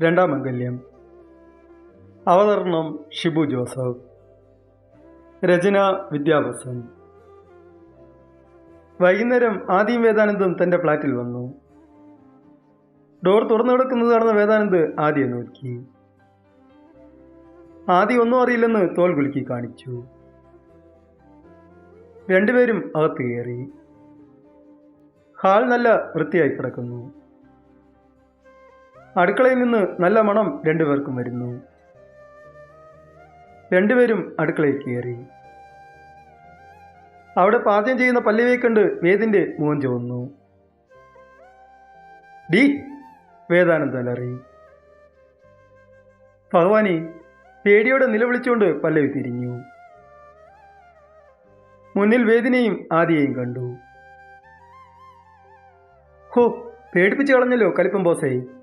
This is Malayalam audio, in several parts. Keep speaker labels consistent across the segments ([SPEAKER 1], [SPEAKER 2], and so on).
[SPEAKER 1] രണ്ടാം അംഗല്യം അവതരണം ഷിബു ജോസഫ്. രചന വിദ്യാഭസൻ വൈകുന്നേരം ആദ്യം വേദാനന്ദം തന്റെ ഫ്ലാറ്റിൽ വന്നു. ഡോർ തുറന്നു കിടക്കുന്നത് കാണുന്ന വേദാനന്ദ് ആദ്യം നോക്കി ആദ്യം ഒന്നും അറിയില്ലെന്ന് തോൽ കുലുക്കി കാണിച്ചു. രണ്ടുപേരും അകത്ത് കയറി. ഹാൾ നല്ല വൃത്തിയായി കിടക്കുന്നു. അടുക്കളയിൽ നിന്ന് നല്ല മണം രണ്ടുപേർക്കും വരുന്നു. രണ്ടുപേരും അടുക്കളയിൽ കയറി. അവിടെ പാചകം ചെയ്യുന്ന പല്ലവിയെ കണ്ട് വേദിന്റെ മുഖം ചുവന്നു. ഡി വേദാനന്ദ അലറി. ഭഗവാനെ പേടിയോടെ നിലവിളിച്ചുകൊണ്ട് പല്ലവി തിരിഞ്ഞു. മുന്നിൽ വേദിനെയും ആദിയെയും കണ്ടു. ഹോ പേടിപ്പിച്ച് കളഞ്ഞല്ലോ കലിപ്പം ബോസേ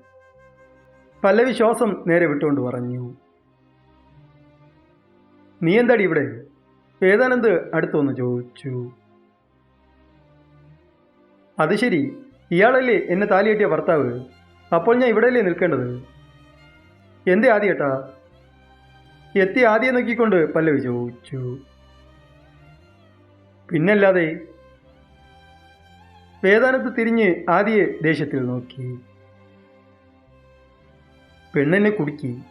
[SPEAKER 1] പല്ലവി ശ്വാസം നേരെ വിട്ടുകൊണ്ട് പറഞ്ഞു നീ എന്താടി ഇവിടെ? വേദാനന്ദ് അടുത്തൊന്ന് ചോദിച്ചു അത് ശരി ഇയാളല്ലേ എന്നെ താലിയെട്ടിയ ഭർത്താവ്? അപ്പോൾ ഞാൻ ഇവിടെയല്ലേ നിൽക്കേണ്ടത്? എന്തേ ആദ്യേട്ടാ? എത്തി ആദ്യം നോക്കിക്കൊണ്ട് പല്ലവി ചോദിച്ചു. പിന്നല്ലാതെ? വേദാനത്ത് തിരിഞ്ഞ് ആദ്യ ദേഷ്യത്തിൽ നോക്കി. പെണ്ണെന്നെ കുടുക്കി.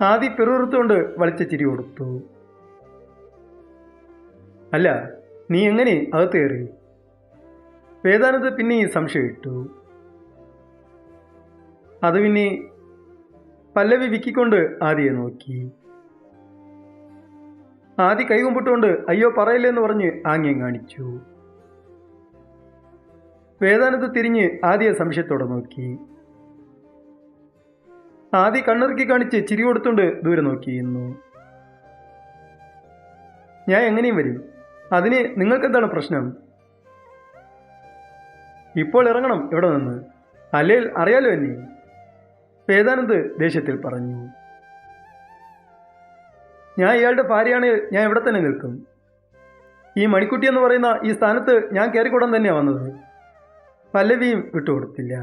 [SPEAKER 1] ആദി പിറുറുത്തുകൊണ്ട് വളിച്ച ചിരി കൊടുത്തു. അല്ല നീ എങ്ങനെ അകത്ത് കയറി? വേദാനത്ത് പിന്നെയും സംശയമിട്ടു അത് പിന്നെ പല്ലവി വിക്കിക്കൊണ്ട് ആദിയെ നോക്കി. ആദി കൈകുമ്പിട്ടുകൊണ്ട് അയ്യോ പറയില്ലെന്ന് പറഞ്ഞ് ആംഗ്യം കാണിച്ചു. വേദാനത്ത് തിരിഞ്ഞ് ആദിയെ സംശയത്തോടെ നോക്കി. ആദി കണ്ണിറുക്കി കാണിച്ച് ചിരി കൊടുത്തുകൊണ്ട് ദൂരെ നോക്കിയിരുന്നു ഞാൻ എങ്ങനെയും വരും. അതിന് നിങ്ങൾക്കെന്താണ് പ്രശ്നം? ഇപ്പോൾ ഇറങ്ങണം ഇവിടെ നിന്ന്? അല്ലേൽ അറിയാലോ എന്നെ? വേദാനന്ദ് ദേഷ്യത്തിൽ പറഞ്ഞു. ഞാൻ ഇയാളുടെ ഭാര്യയാണെങ്കിൽ ഞാൻ ഇവിടെ തന്നെ നിൽക്കും. ഈ മണിക്കുട്ടി എന്ന് പറയുന്ന ഈ സ്ഥാനത്ത് ഞാൻ കയറിക്കൂടാൻ തന്നെയാണ് വന്നത്. പല്ലവിയും വിട്ടുകൊടുത്തില്ല.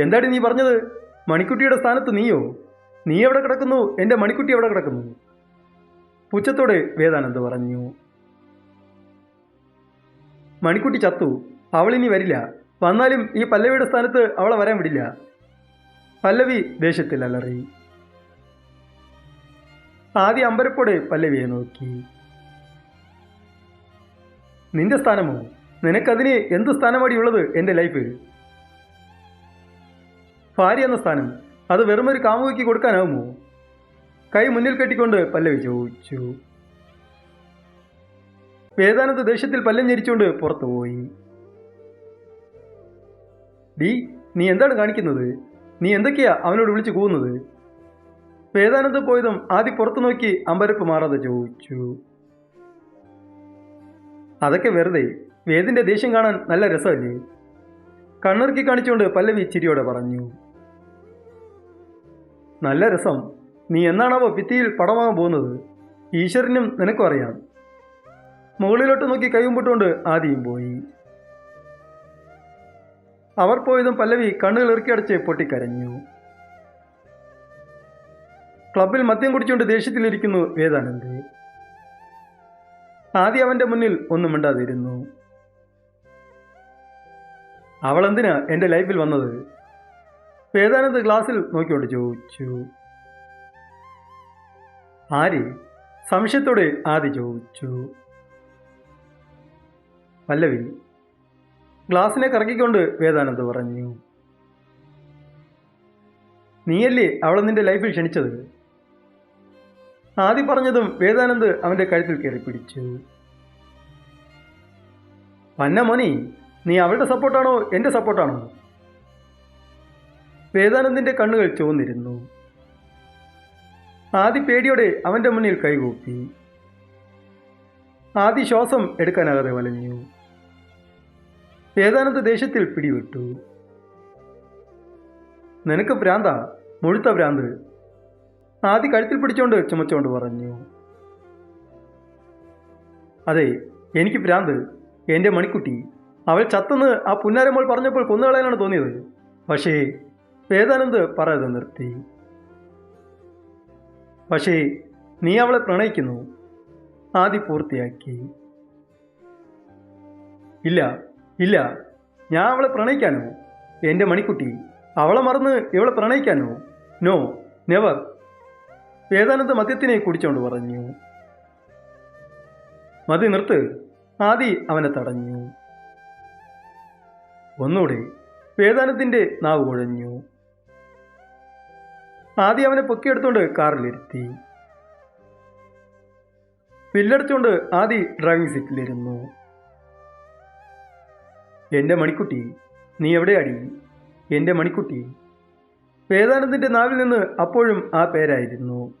[SPEAKER 1] എന്താടി നീ പറഞ്ഞത്? മണിക്കുട്ടിയുടെ സ്ഥാനത്ത് നീയോ? നീ എവിടെ കിടക്കുന്നു? എന്റെ മണിക്കുട്ടി എവിടെ കിടക്കുന്നു? പുച്ഛത്തോടെ വേദാനന്ദ് പറഞ്ഞു. മണിക്കുട്ടി ചത്തു. അവളിനി വരില്ല. വന്നാലും ഈ പല്ലവിയുടെ സ്ഥാനത്ത് അവളെ വരാൻ വിടില്ല. പല്ലവി ദേഷ്യത്തിൽ അലറി. ആദ്യ അമ്പരപ്പോടെ പല്ലവിയെ നോക്കി. നിന്റെ സ്ഥാനമോ? നിനക്കതിന് എന്ത് സ്ഥാനമാടി ഉള്ളത് എന്റെ ലൈഫിൽ ഭാര്യ എന്ന സ്ഥാനം. അത് വെറുമൊരു കാമുകിക്ക് കൊടുക്കാനാവുമോ? കൈ മുന്നിൽ കെട്ടിക്കൊണ്ട് പല്ലവി ചോദിച്ചു. വേദാനത്ത് ദേഷ്യത്തിൽ പല്ലം ഞെരിച്ചുകൊണ്ട് പുറത്തുപോയി ഡി നീ എന്താണ് കാണിക്കുന്നത്? നീ എന്തൊക്കെയാ അവനോട് വിളിച്ചു കൂവുന്നത്? വേദാനത്ത് പോയതും ആദ്യം പുറത്തു നോക്കി അമ്പരപ്പ് മാറാതെ ചോദിച്ചു. അതൊക്കെ വെറുതെ. വേദിന്റെ ദേഷ്യം കാണാൻ നല്ല രസമല്ലേ? കണ്ണിറുക്കി കാണിച്ചുകൊണ്ട് പല്ലവി ചിരിയോടെ പറഞ്ഞു. നല്ല രസം. നീ എന്നാണാവോ ഭിത്തിയിൽ പടമാകാൻ പോകുന്നത്? ഈശ്വരനും നിനക്കും അറിയാം. മുകളിലോട്ട് നോക്കി കൈകുമ്പിട്ടുകൊണ്ട് ആദ്യം പോയി. അവർ പോയതും പല്ലവി കണ്ണുകൾ ഇറുക്കിയടച്ച് പൊട്ടിക്കരഞ്ഞു. ക്ലബിൽ മദ്യം കുടിച്ചുകൊണ്ട് ദേഷ്യത്തിലിരിക്കുന്നു വേദാനന്ദ്. ആദ്യം അവന്റെ മുന്നിൽ ഒന്നും മിണ്ടാതിരുന്നു. അവളെന്തിനാ എന്റെ ലൈഫിൽ വന്നത്? വേദാനന്ദ് ഗ്ലാസ്സിൽ നോക്കിക്കൊണ്ട് ചോദിച്ചു. ആര്? സംശയത്തോടെ ആദ്യ ചോദിച്ചു. പല്ലവി ഗ്ലാസിനെ കറക്കിക്കൊണ്ട് വേദാനന്ദ് പറഞ്ഞു. നീയല്ലേ അവളെ നിന്റെ ലൈഫിൽ ക്ഷണിച്ചത്? ആദ്യം പറഞ്ഞതും വേദാനന്ദ് അവന്റെ കഴുത്തിൽ കയറി പിടിച്ചു. പന്ന മോനി നീ അവളുടെ സപ്പോർട്ടാണോ എന്റെ സപ്പോർട്ടാണോ വേദാനന്ദിന്റെ കണ്ണുകൾ ചുവന്നിരുന്നു. ആദി പേടിയോടെ അവന്റെ മുന്നിൽ കൈകൂപ്പി. ആദി ശ്വാസം എടുക്കാനാകാതെ വലഞ്ഞു. വേദാനന്ദ ദേശത്തിൽ പിടിവിട്ടു. നിനക്ക് ഭ്രാന്ത? മുഴുത്ത ഭ്രാന്ത്. ആദി കഴുത്തിൽ പിടിച്ചോണ്ട് ചുമച്ചോണ്ട് പറഞ്ഞു. അതെ എനിക്ക് ഭ്രാന്ത്. എന്റെ മണിക്കുട്ടി. അവൾ ചത്തെന്ന് ആ പുന്നാരമോൾ പറഞ്ഞപ്പോൾ കൊന്നുകളയാനാണ് തോന്നിയത്. പക്ഷേ വേദാനന്ദ് പറയത് നിർത്തി. പക്ഷേ നീ അവളെ പ്രണയിക്കുന്നു. ആദി പൂർത്തിയാക്കി. ഇല്ല ഇല്ല ഞാൻ അവളെ പ്രണയിക്കാനോ? എന്റെ മണിക്കുട്ടി അവളെ മറന്ന് ഇവളെ പ്രണയിക്കാനോ? No never. വേദാനന്ദ് മദ്യത്തിനെ കുടിച്ചോണ്ട് പറഞ്ഞു. മതി നിർത്ത്. ആദി അവനെ തടഞ്ഞു. ഒന്നുകൂടെ വേദാനത്തിന്റെ നാവ് കുഴഞ്ഞു. ആദി അവനെ പൊക്കിയെടുത്തുകൊണ്ട് കാറിലിരുത്തി. വില്ലടിച്ചുകൊണ്ട് ആദി ഡ്രൈവിംഗ് സീറ്റിലിരുന്നു എന്റെ മണിക്കുട്ടി നീ എവിടെയാടി? എന്റെ മണിക്കുട്ടി. വേദാനന്ദിന്റെ നാവിൽ നിന്ന് അപ്പോഴും ആ പേരായിരുന്നു.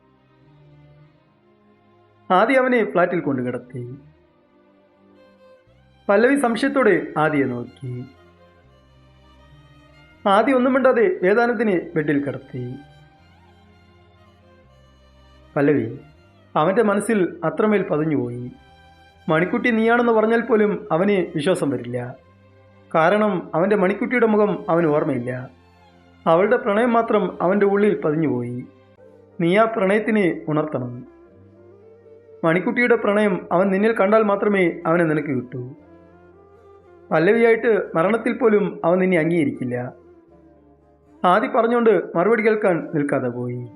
[SPEAKER 1] ആദി അവനെ ഫ്ലാറ്റിൽ കൊണ്ടു കിടത്തി. പല്ലവി സംശയത്തോടെ ആദിയെ നോക്കി. ആദി ഒന്നും മിണ്ടാതെ വേദാനത്തിനെ ബെഡിൽ കിടത്തി. പല്ലവി അവന്റെ മനസ്സിൽ അത്രമേൽ പതിഞ്ഞുപോയി. മണിക്കുട്ടി നീയാണെന്ന് പറഞ്ഞാൽ പോലും അവന് വിശ്വാസം വരില്ല. കാരണം അവന്റെ മണിക്കുട്ടിയുടെ മുഖം അവന് ഓർമ്മയില്ല. അവളുടെ പ്രണയം മാത്രം അവന്റെ ഉള്ളിൽ പതിഞ്ഞുപോയി. നീ ആ പ്രണയത്തിനെ ഉണർത്തണം. മണിക്കുട്ടിയുടെ പ്രണയം അവൻ നിന്നിൽ കണ്ടാൽ മാത്രമേ അവനെ നിനക്ക് കിട്ടൂ. പല്ലവിയായിട്ട് മരണത്തിൽ പോലും അവൻ നിന്നെ അംഗീകരിക്കില്ല. ആദ്യം പറഞ്ഞുകൊണ്ട് മറുപടി കേൾക്കാൻ നിൽക്കാതെ പോയി.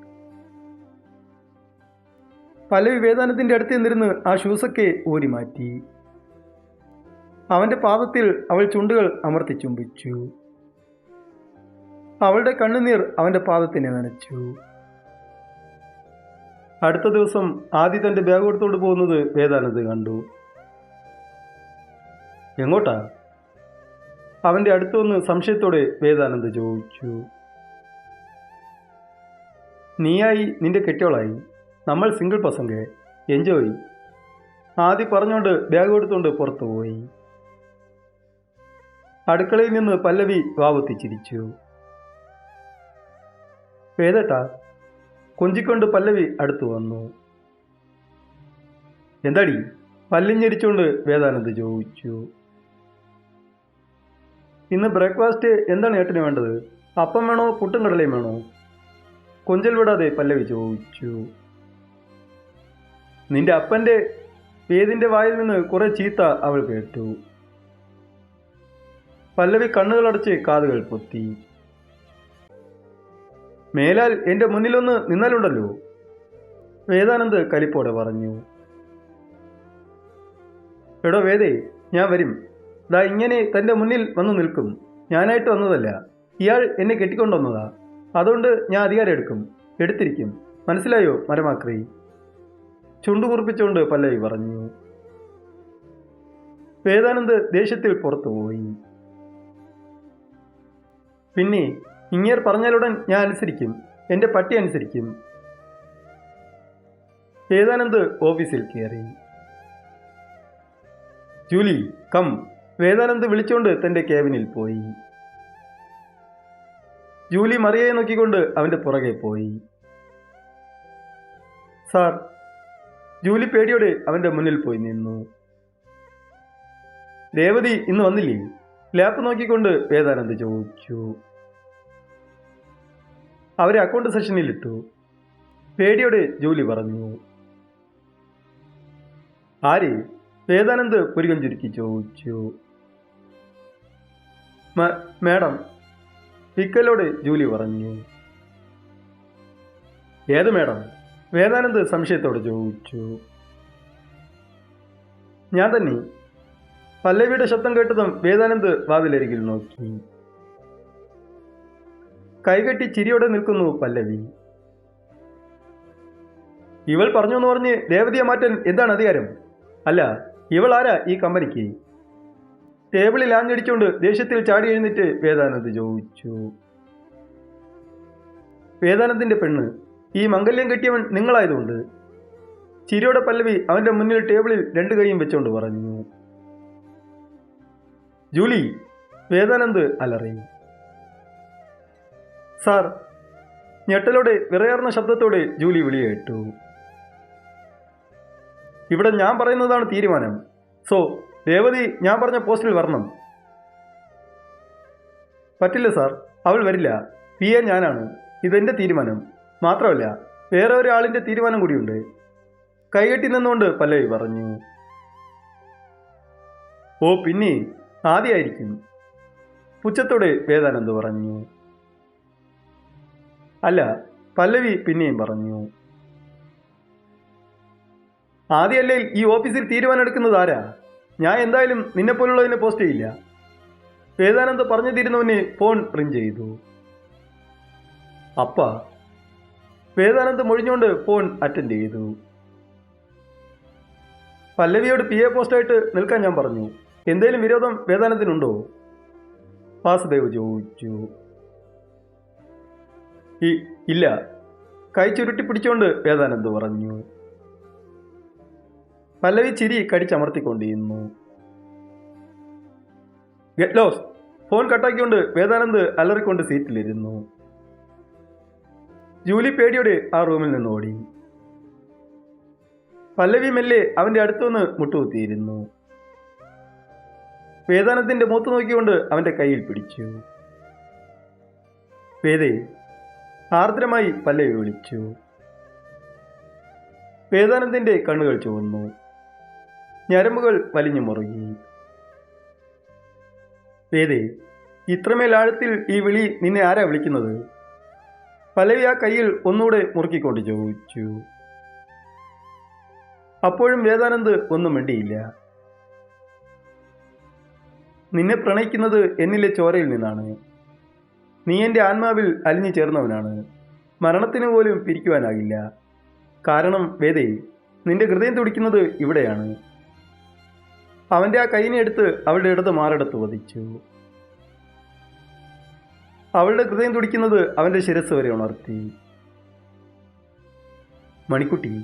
[SPEAKER 1] പല്ലവി വിവേദാനത്തിന്റെ അടുത്ത് നിന്നിരുന്ന് ആ ഷൂസൊക്കെ ഊരി മാറ്റി അവന്റെ പാദത്തിൽ അവൾ ചുണ്ടുകൾ അമർത്തി ചുംബിച്ചു. അവളുടെ കണ്ണുനീർ അവന്റെ പാദത്തിനെ നനച്ചു. അടുത്ത ദിവസം ആദി തന്റെ ബാഗ് എടുത്തോണ്ട് പോകുന്നത് വേദാനന്ദ കണ്ടു. എങ്ങോട്ടാ? അവന്റെ അടുത്തുനിന്ന് സംശയത്തോടെ വേദാനന്ദ ചോദിച്ചു. നീയായി നിന്റെ കെട്ടിയോളായി? നമ്മൾ സിംഗിൾ പസങ്ക് എൻജോയ് ആദ്യം പറഞ്ഞുകൊണ്ട് ബാഗ് എടുത്തുകൊണ്ട് പുറത്തു പോയി. അടുക്കളയിൽ നിന്ന് പല്ലവി വാവത്തിച്ചിരിച്ചു ഏതേട്ടാ? കൊഞ്ചിക്കൊണ്ട് പല്ലവി അടുത്തു വന്നു. എന്താടി? പല്ലിഞ്ഞിരിച്ചുകൊണ്ട് വേദാനന്ദ് ചോദിച്ചു. ഇന്ന് ബ്രേക്ക്ഫാസ്റ്റ് എന്താണ് ഏട്ടന് വേണ്ടത്? അപ്പം വേണോ? പുട്ടും കടലയും വേണോ? കൊഞ്ചൽ വിടാതെ പല്ലവി ചോദിച്ചു. നിന്റെ അപ്പന്റെ വേദിന്റെ വായിൽ നിന്ന് കുറേ ചീത്ത അവൾ കേട്ടു. പല്ലവി കണ്ണുകളടച്ച് കാതുകൾ പൊത്തി. മേലാൽ എന്റെ മുന്നിലൊന്ന് നിന്നാലുണ്ടല്ലോ? വേദാനന്ദ് കലിപ്പോടെ പറഞ്ഞു. എടോ വേദേ ഞാൻ വരും. ദാ ഇങ്ങനെ തന്റെ മുന്നിൽ വന്നു നിൽക്കും. ഞാനായിട്ട് വന്നതല്ല. ഇയാൾ എന്നെ കെട്ടിക്കൊണ്ടുവന്നതാ. അതുകൊണ്ട് ഞാൻ അധികാരം എടുക്കും. എടുത്തിരിക്കും. മനസ്സിലായോ മരമാക്രി? ചുണ്ടുകുറിപ്പിച്ചുകൊണ്ട് പല്ലവി പറഞ്ഞു. വേദാനന്ദ് ദേഷ്യത്തിൽ പുറത്തുപോയി പിന്നെ ഇങ്ങേർ പറഞ്ഞാലുടൻ ഞാൻ അനുസരിക്കും എന്റെ പട്ടി അനുസരിക്കും. വേദാനന്ദ് ഓഫീസിൽ കയറി ജൂലി കം. വേദാനന്ദ് വിളിച്ചുകൊണ്ട് തന്റെ കേബിനിൽ പോയി. ജൂലി മറിയയെ നോക്കിക്കൊണ്ട് അവന്റെ പുറകെ പോയി. സാർ ജൂലി പേടിയോടെ അവന്റെ മുന്നിൽ പോയി നിന്നു. രേവതി ഇന്ന് വന്നില്ലേ? ലാപ്പ് നോക്കിക്കൊണ്ട് വേദാനന്ദ് ചോദിച്ചു. അവരെ അക്കൗണ്ട് സെഷനിൽ ഇട്ടു. പേടിയോടെ ജൂലി പറഞ്ഞു. ആര്? വേദാനന്ദ് പുരികം ചുരുക്കി ചോദിച്ചു. "മ- മാഡം വിക്കലോട് ജൂലി പറഞ്ഞു. ഏത് മാഡം? വേദാനന്ദ് സംശയത്തോട് ചോദിച്ചു. ഞാൻ തന്നെ. പല്ലവിയുടെ ശബ്ദം കേട്ടതും വേദാനന്ദ് വാതിലരികിൽ നോക്കി. കൈകെട്ടി ചിരിയോടെ നിൽക്കുന്നു പല്ലവി. ഇവൾ പറഞ്ഞു എന്ന് പറഞ്ഞ് രേവതിയെ മാറ്റാൻ എന്താണ് അധികാരം? അല്ല ഇവൾ ആരാ ഈ കമ്പനിക്ക്? ടേബിളിൽ ആഞ്ഞടിച്ചുകൊണ്ട് ദേഷ്യത്തിൽ ചാടി എഴുന്നിട്ട് വേദാനന്ദ് ചോദിച്ചു. വേദാനന്ദിന്റെ പെണ്ണ്. ഈ മംഗല്യം കെട്ടിയവൻ നിങ്ങളായതുകൊണ്ട് ചിരിയുടെ പല്ലവി അവന്റെ മുന്നിൽ ടേബിളിൽ രണ്ട് കൈയും വെച്ചുകൊണ്ട് പറഞ്ഞു. ജൂലി വേദാനന്ദ് അലറി സാർ ഞെട്ടലോടെ വിറയാർന്ന ശബ്ദത്തോടെ ജൂലി വിളിയേട്ടു ഇവിടെ ഞാൻ പറയുന്നതാണ് തീരുമാനം. സോ രേവതി ഞാൻ പറഞ്ഞ പോസ്റ്റിൽ വരണം. പറ്റില്ല സാർ അവൾ വരില്ല. പി എ ഞാനാണ്. ഇതെന്റെ തീരുമാനം. മാത്രമല്ല വേറെ ഒരാളിന്റെ തീരുമാനം കൂടിയുണ്ട്. കൈകെട്ടി നിന്നുകൊണ്ട് പല്ലവി പറഞ്ഞു. ഓ പിന്നെ ആദ്യമായിരിക്കും പുച്ഛത്തോടെ വേദാനന്ദ് പറഞ്ഞു. അല്ല പല്ലവി പിന്നെയും പറഞ്ഞു. ആദ്യമല്ലേ ഈ ഓഫീസിൽ തീരുമാനം എടുക്കുന്നത് ആരാ? ഞാൻ എന്തായാലും നിന്നെപ്പോലുള്ളതിനെ പോസ്റ്റ് ചെയ്യില്ല. വേദാനന്ദ് പറഞ്ഞു തീരുന്നവന് ഫോൺ റിങ് ചെയ്തു. അപ്പ വേദാനന്ദ് മൊഴിഞ്ഞുകൊണ്ട് ഫോൺ അറ്റൻഡ് ചെയ്തു. പല്ലവിയോട് പി എ പോസ്റ്റായിട്ട് നിൽക്കാൻ ഞാൻ പറഞ്ഞു. എന്തേലും വിരോധം വേദാനന്ദിനുണ്ടോ? വാസുദേവ് ചോദിച്ചു. "ഇ- ഇല്ല. കൈ ചുരുട്ടി പിടിച്ചുകൊണ്ട് വേദാനന്ദ് പറഞ്ഞു. പല്ലവി ചിരി കടിച്ചമർത്തിക്കൊണ്ടിരുന്നു. ഗെറ്റ് ലോസ് ഫോൺ കട്ടാക്കിക്കൊണ്ട് വേദാനന്ദ് അലറിക്കൊണ്ട് സീറ്റിലിരുന്നു ജൂലി പേടിയോടെ ആ റൂമിൽ നിന്ന് ഓടി. പല്ലവി മെല്ലെ അവന്റെ അടുത്തുനിന്ന് മുട്ടുകുത്തിയിരുന്നു. വേദാനത്തിന്റെ മൂത്ത് നോക്കിക്കൊണ്ട് അവന്റെ കയ്യിൽ പിടിച്ചു. വേദേ ആർദ്രമായി പല്ലവി വിളിച്ചു. വേദാനത്തിന്റെ കണ്ണുകൾ ചുവന്നു. ഞരമ്പുകൾ വലിഞ്ഞു മുറുകി. വേദേ ഇത്രമേൽ ആഴത്തിൽ ഈ വിളി നിന്നെ ആരാ വിളിക്കുന്നത്? പല്ലവി ആ കയ്യിൽ ഒന്നുകൂടെ മുറുക്കിക്കൊണ്ട് ചോദിച്ചു. അപ്പോഴും വേദാനന്ദ് ഒന്നും മിണ്ടിയില്ല. നിന്നെ പ്രണയിക്കുന്നത് എന്നിലെ ചോരയിൽ നിന്നാണ്. നീ എന്റെ ആത്മാവിൽ അലിഞ്ഞു ചേർന്നവനാണ്. മരണത്തിന് പോലും പിരിക്കുവാനാകില്ല. കാരണം വേദേ നിന്റെ ഹൃദയം തുടിക്കുന്നത് ഇവിടെയാണ്. അവന്റെ ആ കൈനെ എടുത്ത് അവളുടെ ഇടത് മാറെടുത്ത് വധിച്ചു. അവളുടെ ഹൃദയം തുടിക്കുന്നത് അവന്റെ ശിരസ് വരെ ഉണർത്തി. മണിക്കുട്ടി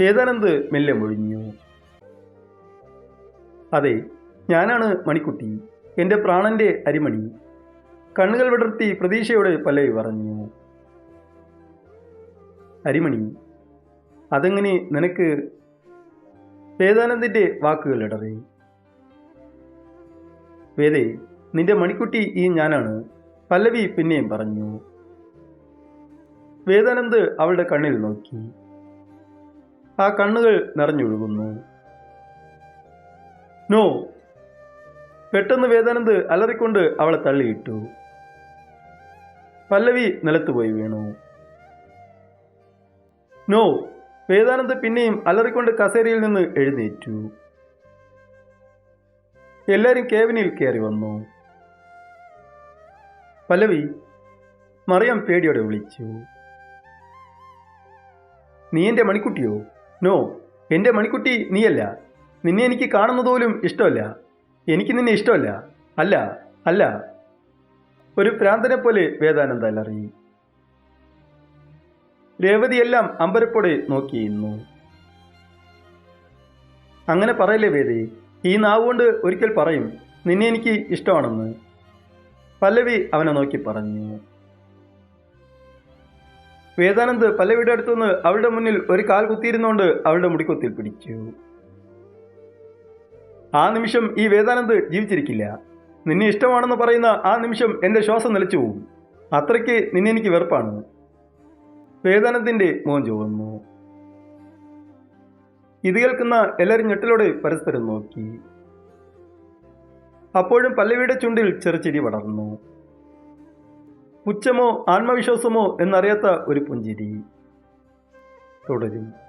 [SPEAKER 1] വേദാനന്ദ് മെല്ലെ മൊഴിഞ്ഞു. അതെ ഞാനാണ് മണിക്കുട്ടി എന്റെ പ്രാണന്റെ അരിമണി. കണ്ണുകൾ വിടർത്തി പ്രതീക്ഷയോടെ പല്ലവി പറഞ്ഞു. അരിമണി അതെങ്ങനെ നിനക്ക്? വേദാനന്ദിന്റെ വാക്കുകൾ ഇടറി വേദേ നിന്റെ മണിക്കുട്ടി ഈ ഞാനാണ്. പല്ലവി പിന്നെയും പറഞ്ഞു. വേദാനന്ദ് അവളുടെ കണ്ണിൽ നോക്കി. ആ കണ്ണുകൾ നിറഞ്ഞൊഴുകുന്നു. നോ പെട്ടെന്ന് വേദാനന്ദ് അലറിക്കൊണ്ട് അവളെ തള്ളിയിട്ടു. പല്ലവി നിലത്തുപോയി വീണു. നോ വേദാനന്ദ് പിന്നെയും അലറിക്കൊണ്ട് കസേരയിൽ നിന്ന് എഴുന്നേറ്റു. എല്ലാവരും കേവിനിൽ കയറി വന്നു. പല്ലവി മറിയാം പേടിയോടെ വിളിച്ചു. നീ എന്റെ മണിക്കുട്ടിയോ? നോ എന്റെ മണിക്കുട്ടി നീയല്ല. നിന്നെ എനിക്ക് കാണുന്നത് പോലും ഇഷ്ടമല്ല. എനിക്ക് നിന്നെ ഇഷ്ടമല്ല. അല്ല അല്ല. ഒരു ഭ്രാന്തനെ പോലെ വേദാനന്ദ അലറി രേവതിയെല്ലാം അമ്പരപ്പോടെ നോക്കിയിരുന്നു അങ്ങനെ പറയല്ലേ വേദി ഈ നാവുകൊണ്ട് ഒരിക്കൽ പറയും നിന്നെ എനിക്ക് ഇഷ്ടമാണെന്ന്. പല്ലവി അവനെ നോക്കി പറഞ്ഞു. വേദാനന്ദ് പല്ലവിയുടെ അടുത്തുനിന്ന് അവളുടെ മുന്നിൽ ഒരു കാൽ കുത്തിയിരുന്നുകൊണ്ട് അവളുടെ മുടിക്കൊത്തിൽ പിടിച്ചു. ആ നിമിഷം ഈ വേദാനന്ദ് ജീവിച്ചിരിക്കില്ല. നിന്നെ ഇഷ്ടമാണെന്ന് പറയുന്ന ആ നിമിഷം എന്റെ ശ്വാസം നിലച്ചു പോകും അത്രയ്ക്ക് നിന്നെ എനിക്ക് വെറുപ്പാണ്. വേദാനന്ദിന്റെ മോൻ ചോന്നു ഇത് കേൾക്കുന്ന എല്ലാവരും ഞെട്ടലോടെ പരസ്പരം നോക്കി. അപ്പോഴും പല്ലവിയുടെ ചുണ്ടിൽ ചെറുചിരി വളർന്നു. പുച്ഛമോ ആത്മവിശ്വാസമോ എന്നറിയാത്ത ഒരു പുഞ്ചിരി. തുടരും.